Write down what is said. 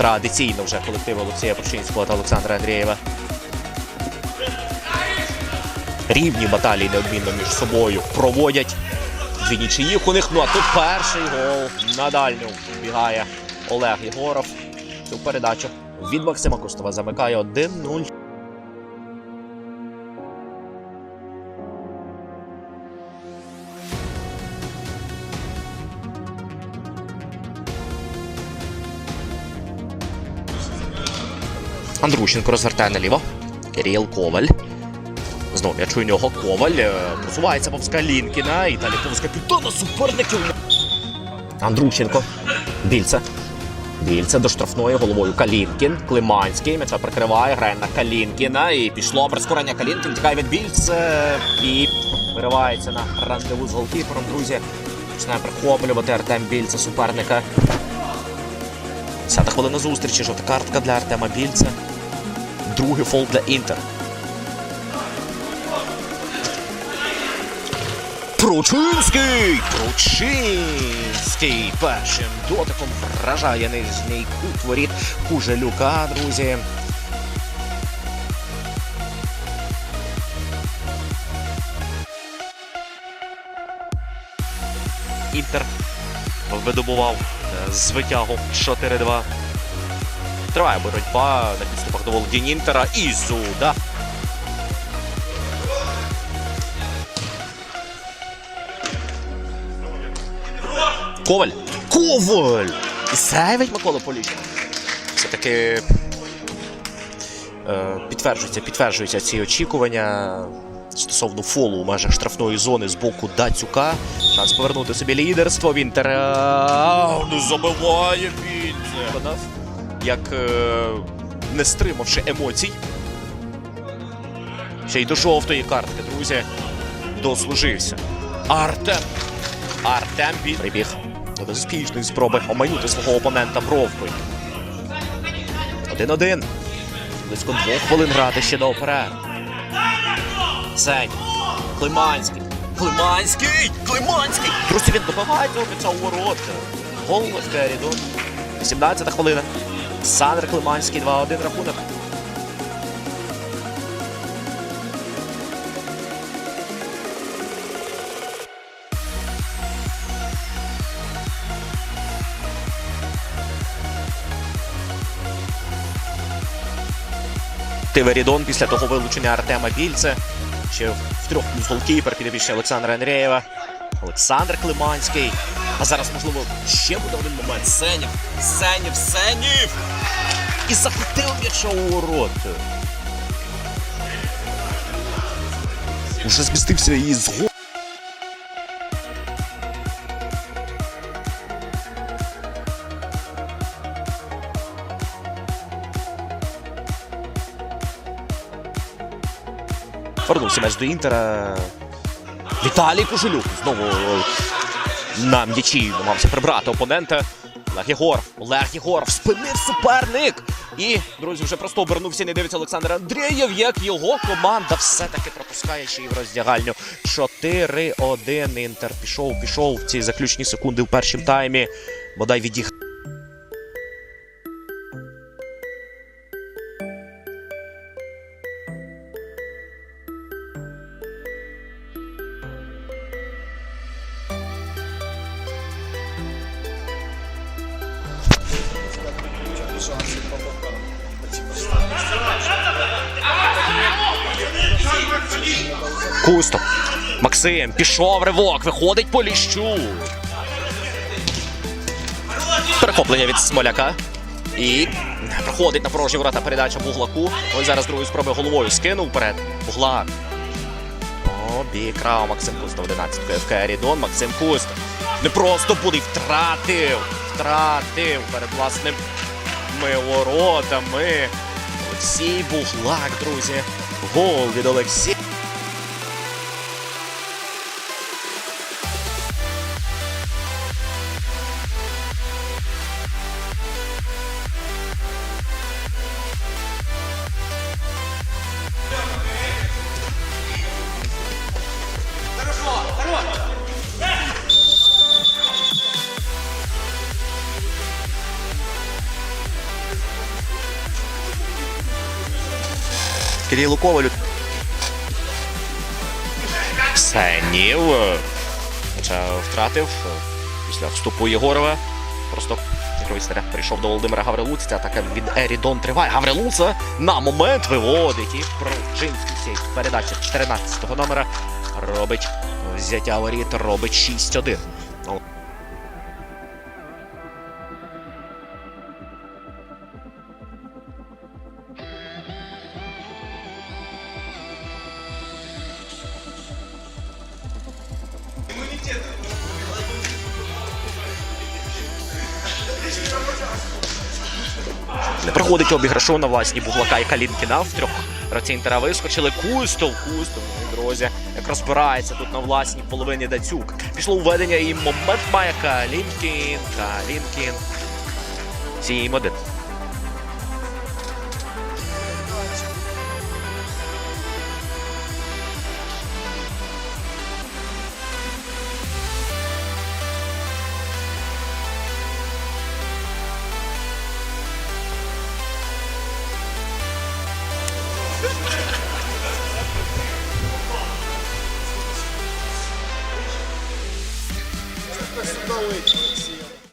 традиційно вже колектив Олексія Прощинського та Олександра Андрієва. Рівні баталії неодмінно між собою проводять. Дві нічиїх у них. Ну а тут перший гол на дальню бігає Олег Єгоров. Цю передачу від Максима Кустова замикає 1-0. Андрущенко розвертає наліво. Кирил Коваль. Знову м'яч у нього Коваль. е, Просувається повз Калінкіна. І далі повз капітана суперників. Андрущенко. Більце. Більце до штрафної головою Калінкін. Климанський. М'яча прикриває. Грає на Калінкіна. І пішло прискорення Калінкін. Тікає від Більце. І виривається на рандеву з голкіпером. Друзі. Починає прихоплювати Артем Більце суперника. 10 хвилина зустрічі. Жовта картка для Артема Більця. Другий фол для Інтер. Пручинський! Пручинський першим дотиком вражає нижній кут воріт Кужелюка, друзі. Інтер видобував е, з витягу 4-2. Триває боротьба на підступах до володінь Інтера. І Зуда. Коваль. Коваль! І сейвить Микола Поліщук. Все-таки е, підтверджуються, підтверджуються ці очікування стосовно фолу у межах штрафної зони з боку Дацюка. Шанс повернути собі лідерство. Він Ау, ну забиває Вінце. Як е, не стримавши емоцій. Ще й до жовтої картки, друзі, дослужився. Артем. Артем Біль. Прибіг до безуспішної спроби омайнути свого опонента бровкою. 1-1. Близько двох хвилин грати ще до перерви. Сень. Климанський. Климанський! Климанський! Друзі, він добивається обіця у ворота. Гол в Керідон. 18 хвилина. Сандр Климанський 2-1 рахунок. Тиверідон після того вилучення Артема Більце. Ще в трьох плюс голкіпер підопічний Олександра Андрієва. Олександр Климанський. А зараз, можливо, ще буде один момент. Сенів. Сенів, Сенів! І захотив м'яча у ворота. Уже змістився і з го- Вернувся м'яч до Інтера. Віталій Кожелюк знову на м'ячі намагався прибрати опонента. Олег Єгор. Олег Єгор спинив суперник. І, друзі, вже просто обернувся, не дивиться Олександр Андрієв, як його команда все-таки пропускає ще й в роздягальню. 4-1 Інтер пішов, пішов в ці заключні секунди в першому таймі. Бодай відіг. Кусто. Максим пішов ривок, виходить по ліщу. Перехоплення від Смоляка. І проходить на порожні ворота передача Буглаку. Ось зараз другою спроби головою скинув вперед. Буглак. Обікрав Максим Кустов 11 ФК Рідон. Максим Кустов. Не просто буде втратив. Втратив перед власними воротами. Олексій Буглак, друзі. Гол від Олексія. Кирилу Ковалю. Сенів. Втратив після вступу Єгорова. Просто ігровий снаряд прийшов до Володимира Гаврилуця. Ця атака від Ерідон триває. Гаврилуца на момент виводить. І Пручинський цей передачі 14-го номера робить взяття воріт, робить 6-1. Не проходить обіграшу на власні Буглака і Калінкіна. В трьох гравці інтера вискочили. Кустов, Кустов, ну, друзі, як розбирається тут на власній половині Дацюк. Пішло введення і момент має Калінкін. Калінкін. 7-1.